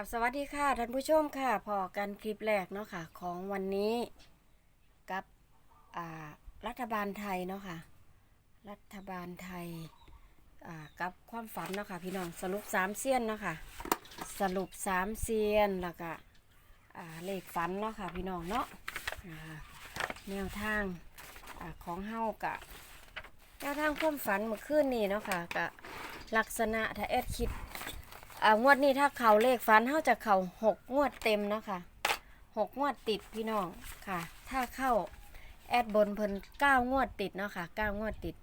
กับสวัสดีค่ะท่านผู้ชมค่ะพอกันคลิปแรกเนาะค่ะของวันนี้กับอ่ารัฐบาลไทยเนาะค่ะ รัฐบาลไทยอ่ากับความฝันเนาะค่ะพี่น้องสรุปสามเซียนเนาะค่ะสรุปสามเซียนแล้วก็อ่าเลขฝันเนาะค่ะพี่น้องเนาะอ่าแนวทางอาของเฮากะแนวทางความฝันเมื่อคืนนี้เนาะค่ะกะลักษณะถ้าแอดคิด งวดนี้ถ้าเขาเลขฟันเขาจะเข่าหกงวดเต็มเนาะค่ะหกงวดติดพี่น้องค่ะ ถ้าเข้าแอดบนเพิ่นเก้างวดติดเนาะค่ะเก้างวดติด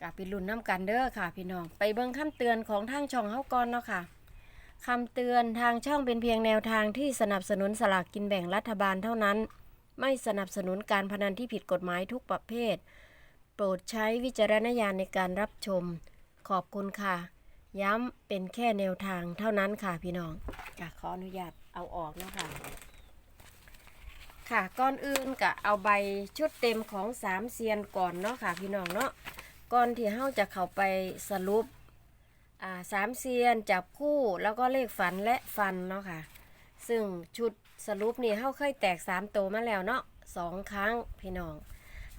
กับไปรุ่นน้ำกันเด้อค่ะ พี่น้องไปเบิ่งคำเตือนของทางช่องเฮาก่อนเนาะค่ะคำเตือนทางช่องเป็นเพียงแนวทางที่สนับสนุนสลากกินแบ่งรัฐบาลเท่านั้น ไม่สนับสนุนการพนันที่ผิดกฎหมายทุกประเภท โปรดใช้วิจารณญาณในการรับชม ขอบคุณค่ะ ย้ำเป็นแค่แนวทางเท่านั้นค่ะพี่น้องค่ะขออนุญาตเอาออกนะคะค่ะก่อนอื่นก็เอาใบชุดเต็มของสามเซียนก่อนเนาะค่ะพี่น้องเนาะก่อนที่เฮาจะเข้าไปสรุปอ่าสามเซียนจับคู่แล้วก็เลขฝันและฟันเนาะค่ะ ซึ่งชุดสรุปนี่เฮาเคยแตกสามตัวมาแล้วเนาะสองครั้งพี่น้อง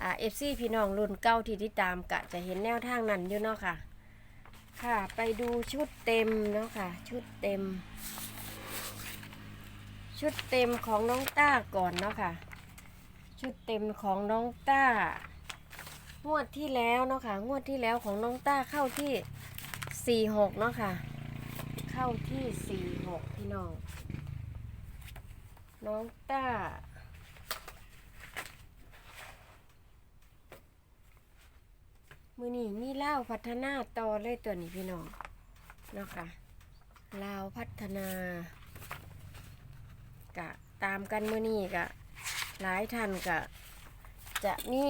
อ่าเอฟซีพี่น้องรุ่นเก้าที่ติดตามกะจะเห็นแนวทางนั้นอยู่เนาะค่ะ ค่ะ ไปดูชุดเต็มเนาะค่ะ ชุดเต็ม ชุดเต็มของน้องต้าก่อนเนาะค่ะ ชุดเต็มของน้องต้างวดที่แล้วเนาะค่ะ งวดที่แล้วของน้องต้าเข้าที่สี่หกเนาะค่ะ เข้าที่สี่หกพี่น้อง น้องต้า มือนี่มีเล่าพัฒนาต่อเลยตัวนี้พี่น้องเนาะค่ะลาวพัฒนากะตามกันมือนี่กะหลายท่านกะจะมี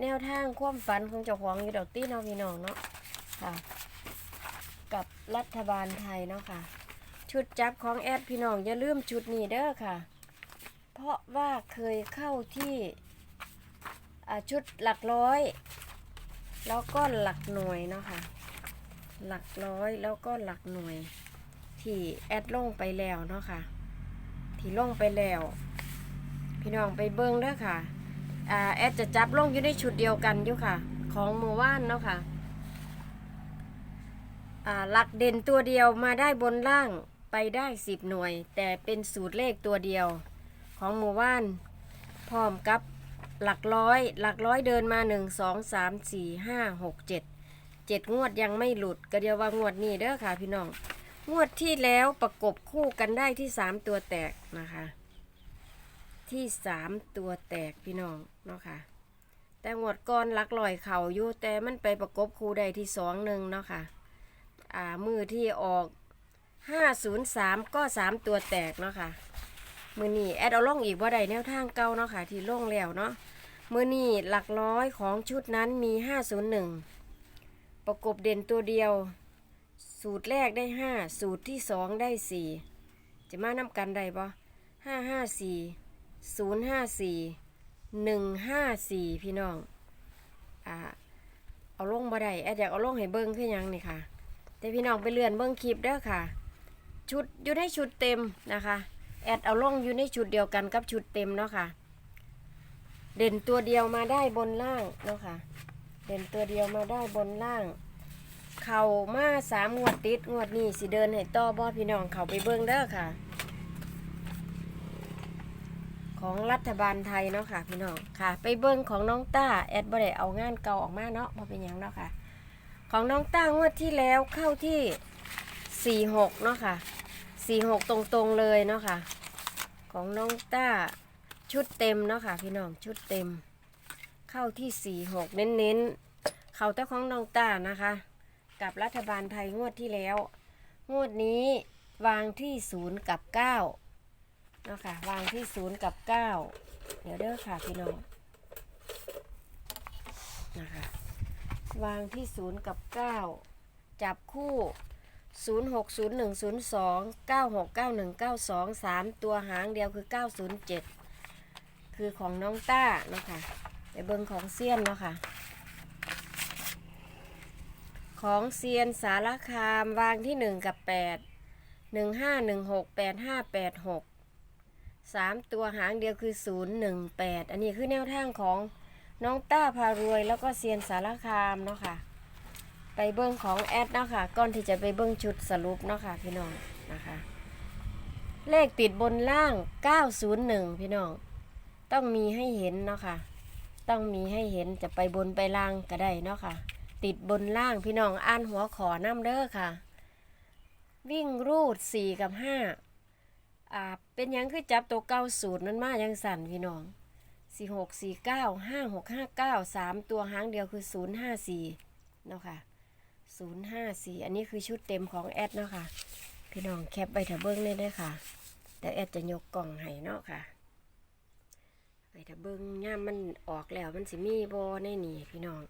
แนวทางความฝันของเจ้าของอยู่ดอกตี้เนาะพี่น้องเนาะค่ะ กับรัฐบาลไทยเนาะค่ะ ชุดจับของแอดพี่น้องอย่าลืมชุดนี้เด้อค่ะ เพราะว่าเคยเข้าที่อ่าชุดหลักร้อย แล้วก็หลักหน่วยเนาะค่ะหลักร้อยแล้วก็หลักหน่วย ที่แอดลงไปแล้วเนาะค่ะ ที่ลงไปแล้ว พี่น้องไปเบิ้งเด้อค่ะอ่าแอดจะจับลงอยู่ในชุดเดียวกันอยู่ค่ะ ของหมู่ว่านเนาะค่ะอ่าหลักเด่นตัวเดียวมาได้บนล่างไปได้สิบหน่วย แต่เป็นสูตรเลขตัวเดียว ของหมู่ว่านพร้อมกับ หลักร้อย หลักร้อยเดินมาหนึ่งสองสามสี่ห้าหกเจ็ดเจ็ดงวดยังไม่หลุดก็เดียวว่างวดนี้เด้อค่ะพี่น้อง งวดที่แล้วประกบคู่กันได้ที่สามตัวแตกนะคะ ที่สามตัวแตกพี่น้องเนาะค่ะ แต่งวดก่อนหลักลอยเข่าอยู่แต่มันไปประกบคู่ได้ที่สองหนึ่งเนาะค่ะ อ่ามือที่ออกห้าศูนย์สามก็สามตัวแตกเนาะค่ะ มือนี่แอดเอาล่องอีกว่าใดแนวทางเก่าเนาะค่ะ ที่ล่องแล้วเนาะมือนี่หลักร้อยของชุดนั้นมี 501 ประกบเด่นตัวเดียว สูตรแรกได้ 5 สูตรที่ 2 ได้ 4 จะมานำกันได้ปะ554 054 154 พี่น้องอ่าเอาลงบ่ได้แอดอยากเอาลงให้เบิ้งคือยังนี่ค่ะ แต่พี่น้องไปเลื่อนเบิ้งคลิปเด้อค่ะ ชุดอยู่ในชุดเต็มนะคะ แอดเอาลงอยู่ในชุดเดียวกันกับชุดเต็มเนาะค่ะ เด่นตัวเดียวมาได้บนล่างเนาะค่ะ เด่นตัวเดียวมาได้บนล่าง เข่ามาสามงวดติดงวดนี้สิเดินให้ต่อบอพี่น้องเขาไปเบิ้งเด้อค่ะ ของรัฐบาลไทยเนาะค่ะพี่น้องค่ะ ไปเบิ้งของน้องต้าแอดบ่ได้เอางานเก่าออกมาเนาะพอเป็นยังเนาะค่ะ ของน้องต้างวดที่แล้วเข้าที่สี่หกเนาะค่ะ สี่หกตรงๆเลยเนาะค่ะ ของน้องต้าชุดเต็มเนาะค่ะพี่น้องชุดเต็ม เข้าที่สี่หกเน้นๆ เข้าแต่ของน้องต้านะคะ กับรัฐบาลไทยงวดที่แล้ว งวดนี้วางที่ศูนย์กับเก้าเนาะค่ะวางที่ศูนย์กับเก้าเดี๋ยวเด้อค่ะพี่น้องนะคะวางที่ศูนย์กับเก้าจับคู่ 0 6 0 1 0 2 9 6 9 1 9 2 3 ตัวหางเดียวคือ 907 คือของน้องต้าเนาะค่ะไปเบิงของเซียนเนาะค่ะ ของเซียนสารคามวางที่ 1 กับ8หนึ่งห้าหนึ่งหกแปดห้าแปดหกสามตัวหางเดียวคือศูนย์หนึ่งแปดอันนี้คือแนวทางของน้องต้าพารวยแล้วก็เซียนสารคามเนาะค่ะ ไปเบิ้งของแอดเนาะค่ะก่อนที่จะไปเบิ้งชุดสรุปเนาะค่ะพี่น้องนะคะ เลขติดบนล่าง 901 พี่น้อง ต้องมีให้เห็นเนาะค่ะ ต้องมีให้เห็นจะไปบนไปล่างก็ได้เนาะค่ะ ติดบนล่างพี่น้องอ่านหัวขอน้ำเด้อค่ะ วิ่งรูด 4 กับ 5อ่าเป็นยังคือจับตัวเก้าศูนย์มันมายังสั่นพี่น้อง4 6 4 9 5 6 5 9 3 ตัวหางเดียวคือ 054เนาะค่ะ 054 อันนี้คือชุดเต็มของแอดเนาะค่ะ พี่น้องแคปไปถ้าเบิ้งเลยได้อค่ะ แต่แอดจะยกกล่องให้เนาะค่ะ ไปถ้าเบิ้งย่ามมันออกแล้วมันสิมีโบในนี่พี่น้อง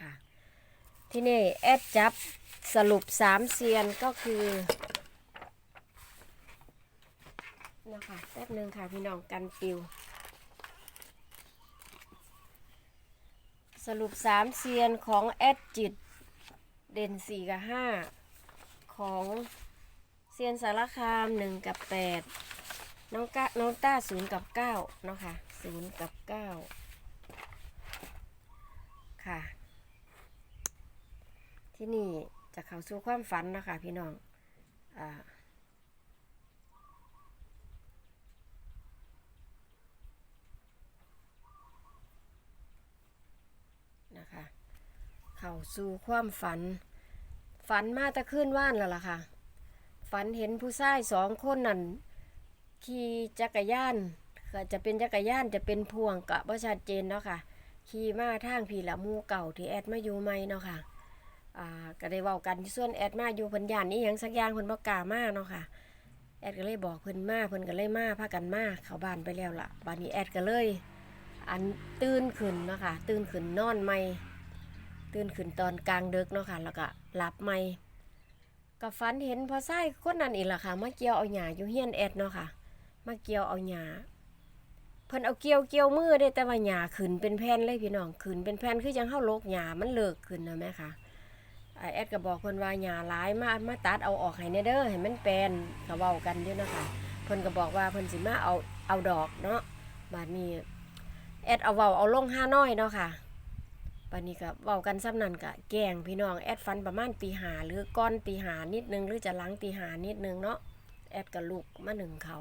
ค่ะ ที่นี่แอดจับสรุปสามเซียนก็คือนะคะแป๊บหนึ่งค่ะพี่น้องกันปิว สรุปสามเซียนของแอดจิต เด่นสี่กับห้าของเซียนสารคามหนึ่งกับแปดน้องกะน้องต้าศูนย์กับเก้าเนาะค่ะศูนย์กับเก้าค่ะ ที่นี่จะเข้าสู่ความฝันนะคะพี่น้องอ่านะคะ เข้าสู่ความฝัน ฝันมาตะขึ้นว่านแล้วล่ะค่ะ ฝันเห็นผู้ชายสองคนนั่นขี่จักรยานก็จะเป็นจักรยานจะเป็นพวงกะบ่ชัดเจนเนาะค่ะขี่มาทางพีละมูเก่าที่แอดมาอยู่ใหม่เนาะค่ะอ่าก็ได้เว้ากันส่วนแอดมาอยู่เพิ่นย่านนี้หยังสักอย่างเพิ่นบ่กล้ามาเนาะค่ะแอดก็เลยบอกเพิ่นมาเพิ่นก็เลยมาพากันมาเข้าบ้านไปแล้วล่ะบัดนี้แอดก็เลย อันตื่นขึ้นเนาะค่ะตื่นขึ้นนอนใหม่ ตื่นขึ้นตอนกลางดึกเนาะค่ะ แล้วก็หลับใหม่ก็ฝันเห็นพอไส้คนนั้นอีกล่ะค่ะมาเกี่ยวเอาหญ้าอยู่เฮียนแอดเนาะค่ะมาเกี่ยวเอาหญ้าเพิ่นเอาเกี่ยวเกี่ยวมือได้แต่ว่าหญ้าขึ้นเป็นแผ่นเลยพี่น้องขึ้นเป็นแผ่นคือจังเฮาโลกหญ้ามันเลิกขึ้นนะแม่ค่ะอ่าแอดก็บอกเพิ่นว่าหญ้าหลายมามาตัดเอาออกให้แน่เด้อให้มันแปลนก็เว้ากันอยู่เนาะคะเพิ่นก็บอกว่าเพิ่นสิมาเอาเอาดอกเนาะบัดนี้แอดเอาเว้าเอาลงห้าน้อยเนาะค่ะ ปันนี้ก็เว้ากันซ้ำนั่นก็แกงพี่น้องแอดฟันประมาณตีหาหรือก้อนตีหานิดนึงหรือจะหลังตีหานิดนึงเนาะแอดก็ลุกมาหนึ่งเขา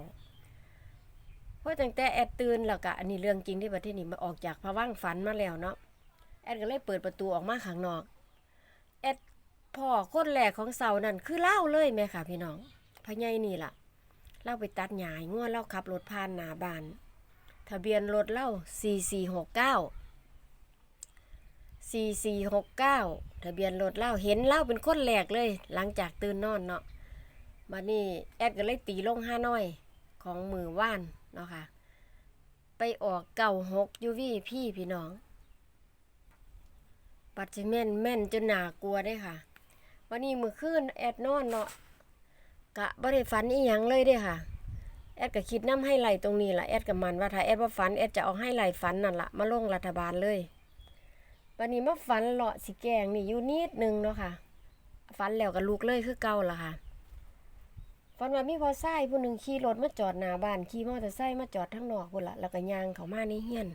เพราะตั้งแต่แอดตื่นแล้วก็อันนี้เรื่องจริงที่ประเทศนี้มาออกจากพะว่างฝันมาแล้วเนาะแอดก็เลยเปิดประตูออกมาข้างนอกแอดพ่อคนแรกของเสานั่นคือเล่าเลยแม่ค่ะ พี่น้องพะไยนี่ล่ะเล่าไปตัดหญ้าง่วเล่าขับรถผ่านหน้าบ้าน ทะเบียนรถเล่า4469 4469ทะเบียนรถเล่าเห็นเล่าเป็นคนแรกเลย หลังจากตื่นนอนเนาะมานี่แอดก็เลยตีลงห้าน้อยของมือว่านเนาะค่ะ ไปออกเก่าหกยูวีพี่พี่น้อง ปัจจิแม่นแม่นจนหนากลัวได้ค่ะวันนี้มือคืนแอดนอนเนาะกะบ่ได้ฝันอีหยังเลยเด้ค่ะ แอดก็คิดน้ำให้ไหลตรงนี้ละแอดกับมันว่าถ้าแอดว่าฝันแอดจะเอาให้ไหลฝันนั่นละมาลงรัฐบาลเลย วันนี้มาฝันเลาะสิแกงนี่อยู่นิดนึงเนาะค่ะฝันแล้วก็ลูกเลยคือเก่าละค่ะฝันว่ามีพอไส้ผู้หนึ่งขี่รถมาจอดหน้าบ้านขี่มอเตอร์ไซค์มาจอดทั้งนอกพุ่นละแล้วก็ยางเขามาในเฮียน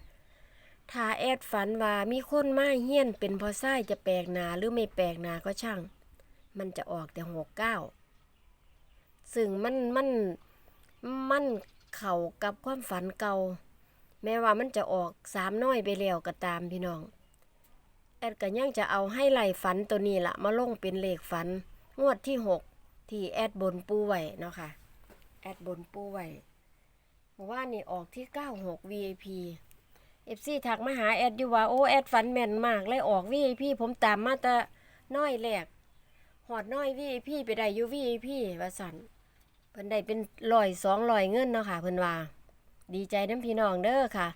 ถ้าแอดฝันว่ามีคนมาเฮียนเป็นพอไส้จะแปลกหนาหรือไม่แปลกหนาก็ช่าง มันจะออกแต่หกเก้าซึ่งมันมันมันเข่ากับความฝันเก่า แม้ว่ามันจะออกสามน้อยไปแล้วก็ตามพี่น้อง แอดก็ยังจะเอาให้ไหลฝันตัวนี้ละมาลงเป็นเลขฝัน งวดที่หกที่แอดบนปูไว้เนาะค่ะ แอดบนปูไว้เมื่อว่านี่ออกที่ 96 VIP FC ถักมาหาแอดอยู่ว่า โอ้แอดฝันแม่นมากเลยออก VIP ผมตามมาแต่น้อยแรกหอดน้อย VIP ไปได้อยู่ VIP ว่าสันเพิ่นได้เป็นร้อยสองร้อยเงินเนาะค่ะเพิ่นว่า ดีใจน้ำพี่น้องเด้อค่ะ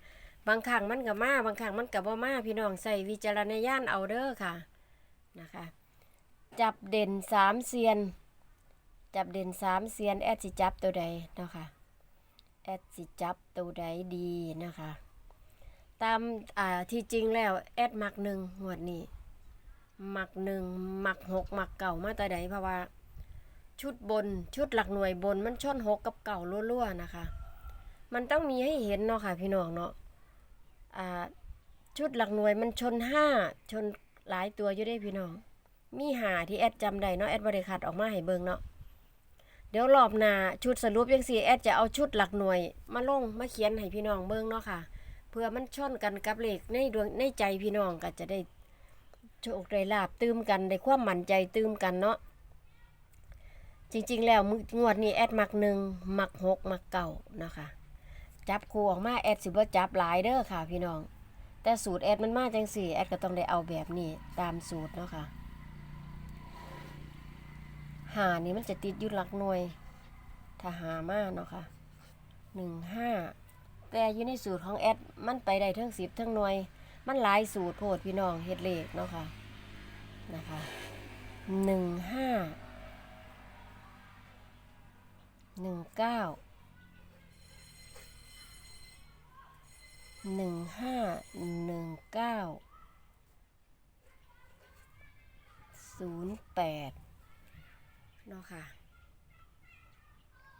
บางครั้งมันกับมาบางครั้งมันกับบ่มาพี่น้องใส่วิจารณญาณเอาเด้อค่ะนะคะ จับเด่นสามเซียน จับเด่นสามเซียนแอดสิจับตัวใดเนาะค่ะแอดสิจับตัวใดดีนะคะ ตามอ่าที่จริงแล้วแอดมักหนึ่งงวดนี้มักหนึ่งมักหกมักเก่ามาแต่ใดเพราะว่า ชุดบนชุดหลักหน่วยบนมันช่อนหกกับเก่ารั่วๆนะคะ มันต้องมีให้เห็นเนาะค่ะพี่น้องเนาะ ชุดหลักหน่วยมันชนห้าชนหลายตัวอยู่ได้พี่น้อง มีหาที่แอดจำได้เนาะแอดบริคัดออกมาให้เบิงเนาะเดี๋ยวรอบหน้าชุดสรุปยังสี่แอดจะเอาชุดหลักหน่วย มาลงมาเขียนให้พี่น้องเบิงเนาะค่ะ เพื่อมันชนกันกับเลขในดวงในใจพี่น้องก็จะได้โชคได้ลาบตื้มกันได้ความมั่นใจตื้มกันเนาะจริงๆ แล้วมึงวดนี้แอดมักหนึ่งมักหกมักเก่านะคะ จับคู่ออกมาแอดสิบ่จับหลายเด้อค่ะ พี่น้อง แต่สูตรแอดมันมาจังสี่แอดก็ต้องได้เอาแบบนี้ตามสูตรเนาะค่ะหานี่มันจะติดยุดหลักหน่วย ถ้าหามาเนาะค่ะหนึ่งห้าแต่อยู่ในสูตรของแอดมันไปได้ทั้งสิบทั้งหน่วย มันหลายสูตรโพดพี่น้องเฮ็ดเลขเนาะค่ะนะคะหนึ่งห้าหนึ่งเก้า หนึ่งห้าหนึ่งเก้าศูนย์แปดเนาะค่ะ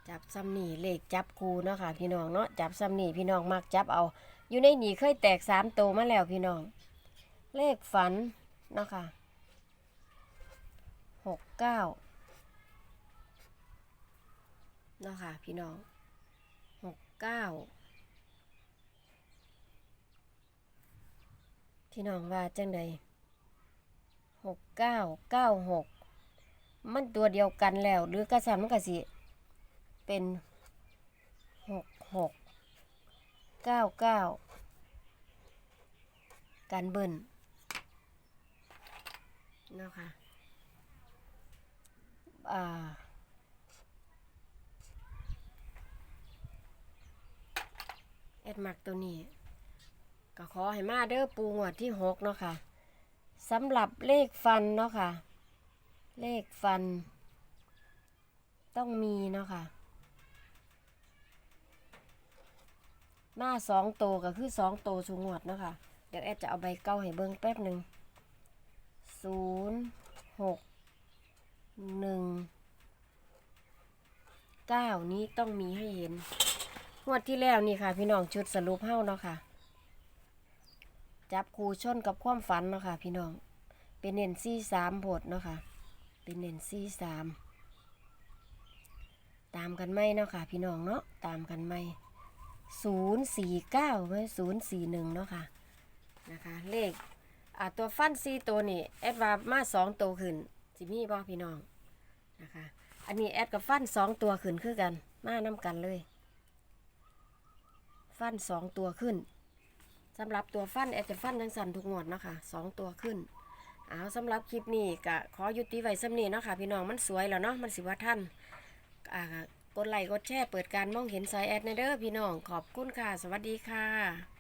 จับซ้ำนี่เลขจับคูเนาะค่ะ พี่น้องเนาะจับซ้ำนี่พี่น้องมักจับเอา อยู่ในหนี่เคยแตกสามโตวมาแล้วพี่น้อง เลขฝันเนาะค่ะหกเก้าเนาะค่ะ พี่น้องหกเก้า พี่น้องว่าจังใดหกเก้าเก้าหกมันตัวเดียวกันแล้ว หรือกระสันมันกระสิ เป็นหกหกเก้าเก้าการเบิ้ลเนาะค่ะอ่าแอดมักตัวนี้ ก็ขอให้มาเด้อปูงวดที่หกเนาะค่ะสำหรับเลขฟันเนาะค่ะ เลขฟัน ต้องมีเนาะค่ะ มาสองโตก็คือสองโตวสูงวดเนาะค่ะ เดี๋ยวแอดจะเอาใบเก้าให้เบิ้งแป๊บหนึ่งศูนย์หกหนึ่งเก้านี้ต้องมีให้เห็นงวดที่แล้วนี่ค่ะ พี่น้องชุดสรุปเฮ้าเนาะค่ะ จับคูชนกับความฝันเนาะค่ะพี่น้อง เป็นเน้นซี่สามบทเนาะค่ะ เป็นเน้นซี่สาม ตามกันไหมเนาะค่ะ พี่น้องเนาะ ตามกันไหมศูนย์สี่เก้าไว้ศูนย์สี่หนึ่งเนาะค่ะ นะคะ เลขอ่าตัวฟันซีตัวนี่แอดว่ามาสองตัวขึ้นสิมีบ่พี่น้อง นะคะ อันนี้แอดกับฟันสองตัวขึ้นคือกัน มาน้กันเลย ฟันสองตัวขึ้น สำหรับตัวฟันแอดจะฟันทั้งสันทุกงวดเนาะคะสองตัวขึ้นเอาสำหรับคลิปนี้ก็ขอยุติไว้สำนี้เนาะค่ะพี่น้องมันสวยแล้วเนาะมันสิว่าท่านอ่ากดไลค์กดแชร์เปิดการมองเห็นสายแอดในเด้อพี่น้องขอบคุณค่ะ สวัสดีค่ะ